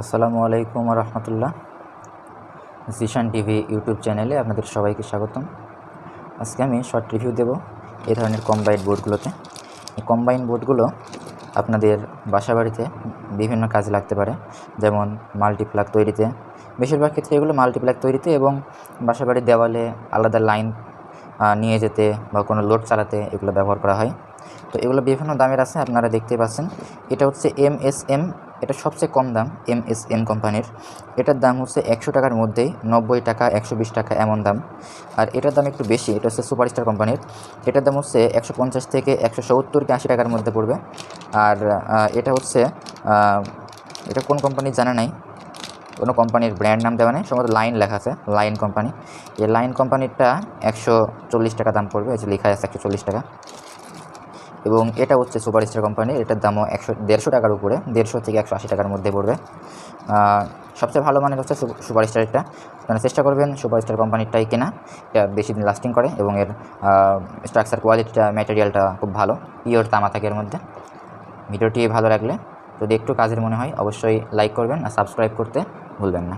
আসসালামু আলাইকুম রহমতুল্লাহ। Zeeshan TV YouTube চ্যানেলে আপনাদের সবাইকে স্বাগতম। আজকে আমি শর্ট রিভিউ দেব এই ধরনের কম্বাইন বোর্ডগুলোতে এই কম্বাইন বোর্ডগুলো আপনাদের বাসাবাড়িতে বিভিন্ন কাজে লাগতে পারে, যেমন মাল্টিপ্লাগ তৈরিতে। বেশিরভাগ ক্ষেত্রে এগুলো মাল্টিপ্লাগ তৈরিতে এবং বাসাবাড়ির দেওয়ালে আলাদা লাইন নিয়ে যেতে বা কোনো লোড চালাতে এগুলো ব্যবহার করা হয়। তো এগুলো বিভিন্ন দামের আছে, আপনারা দেখতে পাচ্ছেন। এটা হচ্ছে এম এস এম এটা সবচেয়ে কম দাম এম এস এম কোম্পানির। এটার দাম হচ্ছে একশো টাকার মধ্যেই নব্বই টাকা, একশো বিশ টাকা এমন দাম। আর এটার দাম একটু বেশি, এটা হচ্ছে সুপারস্টার কোম্পানির। এটার দাম হচ্ছে একশো পঞ্চাশ থেকে একশো সত্তর কি আশি টাকার মধ্যে পড়বে। আর এটা হচ্ছে এটা কোন কোম্পানির জানা নাই? কোনো কোম্পানির ব্র্যান্ড নাম দেওয়া নেই, সম্ভবত লাইন লেখা আছে, লাইন কোম্পানি। এই লাইন কোম্পানিরটা একশো চল্লিশ টাকা দাম পড়বে, এই যে লেখা আছে একশো চল্লিশ টাকা। এবং এটা হচ্ছে সুপার স্টার কোম্পানি, এটার দামও একশো, দেড়শো টাকার উপরে, দেড়শো থেকে একশো আশি টাকার মধ্যে পড়বে। সবচেয়ে ভালো মানের হচ্ছে সুপার স্টারটা আপনারা চেষ্টা করবেন সুপার স্টার কোম্পানিরটাই কেনা, এটা বেশি দিন লাস্টিং করে এবং এর স্ট্রাকচার কোয়ালিটিটা ম্যাটেরিয়ালটা খুব ভালো পিওর তামা থাকে এর মধ্যে। ভিডিওটি ভালো লাগলে যদি একটু কাজের মনে হয়, অবশ্যই লাইক করবেন আর সাবস্ক্রাইব করতে ভুলবেন না।